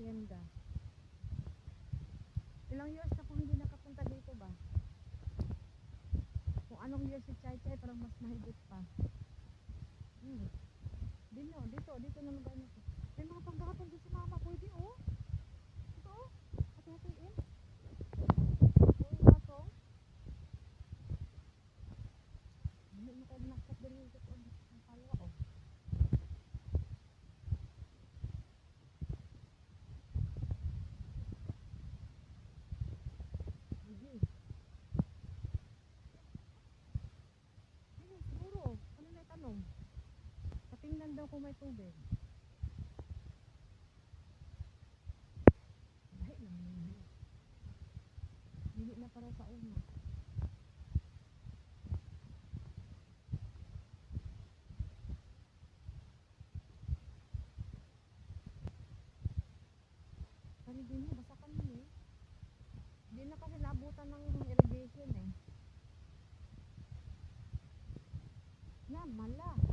merienda. Ilang years na hindi nakapunta dito ba? Kung anong years si Chay Chay, parang mas mahigit pa. Hmm. Dito, dito, dito na lugar nito. May mga panggatong dito si mama, pwede oh. Ito oh. Hati-hatiin. Yung gatong. Hindi mo kayo nakkat din yung ito. Ang oh. Patingnan daw kung may tubig. Lang yun. Hindi na para sa una. Din mo, basa kami eh. Hindi na kasi naabutan ng irrigation eh. Na, mala.